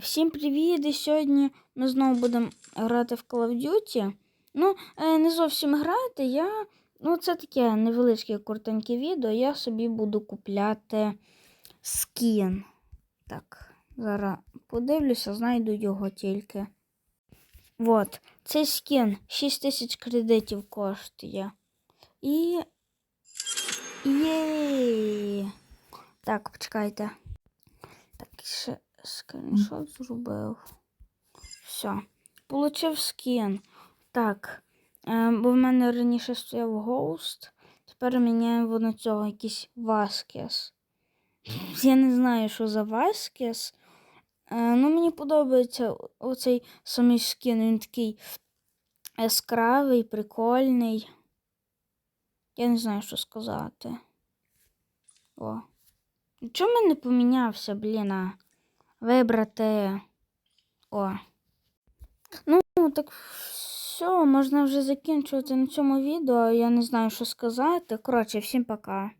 Всім привіт! І сьогодні ми знову будемо грати в Call of Duty. Ну, е, не зовсім грати. Я. Ну, це таке невеличке коротеньке відео. Я собі буду купляти скін. Так, зараз подивлюся, знайду його тільки. От, цей скін 6 тисяч кредитів коштує. І. Єй! Так, почекайте. Так, ще скріншот зробив. Все. Получив скін. Так. Е, бо в мене раніше стояв Ghost. Тепер міняємо на цього якийсь Васкес. Я не знаю, що за Васкес. Ну, мені подобається оцей самий скін. Він такий яскравий, прикольний. Я не знаю, що сказати. О. Чому не помінявся, блін? Вибрати. О. Ну, так все, можна вже закінчувати на цьому відео. Я не знаю, що сказати. Коротше, всім пока.